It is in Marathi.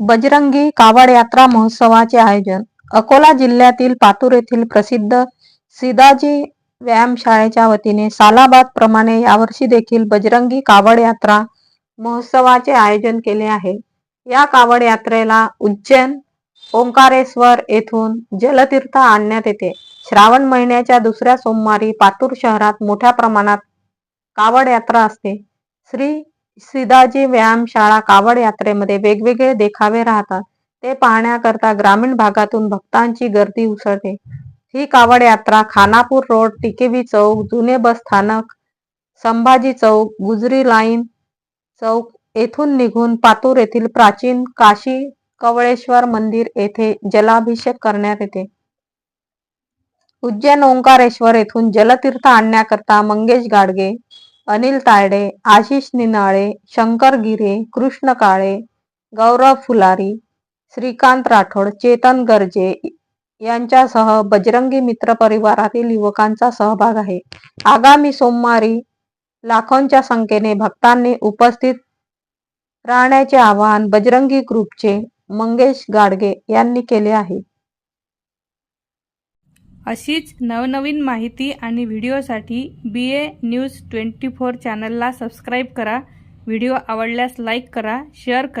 बजरंगी कावड यात्रा महोत्सवाचे आयोजन. अकोला जिल्ह्यातील पातूर येथील प्रसिद्ध सिदाजी व्यायामशाळेच्या वतीने सालाबाद प्रमाणे यावर्षी देखील बजरंगी कावड यात्रा महोत्सवाचे आयोजन केले आहे. या कावड यात्रेला उज्जैन ओंकारेश्वर येथून जलतीर्थ आणण्यात येते. श्रावण महिन्याच्या दुसऱ्या सोमवारी पातूर शहरात मोठ्या प्रमाणात कावड यात्रा असते. श्री सिदाजी व्यायामशाळा कावड यात्रेमध्ये वेगवेगळे देखावे राहतात. ते पाहण्याकरता ग्रामीण भागातून भक्तांची गर्दी उसळते. ही कावड यात्रा खानापूर रोड टिकेवी चौक जुने बस स्थानक संभाजी चौक गुजरी लाईन चौक येथून निघून पातूर येथील प्राचीन काशी कवळेश्वर मंदिर येथे जलाभिषेक करण्यात येते. उज्जैन ओंकारेश्वर येथून जलतीर्थ आणण्याकरता मंगेश गाडगे अनिल तायडे आशिष निनाळे शंकर गिरे कृष्ण काळे गौरव फुलारी श्रीकांत राठोड चेतन गर्जे यांच्यासह बजरंगी मित्र परिवारातील युवकांचा सहभाग आहे. आगामी सोमवारी लाखोंच्या संख्येने भक्तांनी उपस्थित राहण्याचे आवाहन बजरंगी ग्रुपचे मंगेश गाडगे यांनी केले आहे. अशीच नवनवीन माहिती आणि व्हिडिओसाठी B A news twenty four चॅनलला सबस्क्राईब करा. व्हिडिओ आवडल्यास लाईक करा शेअर करा.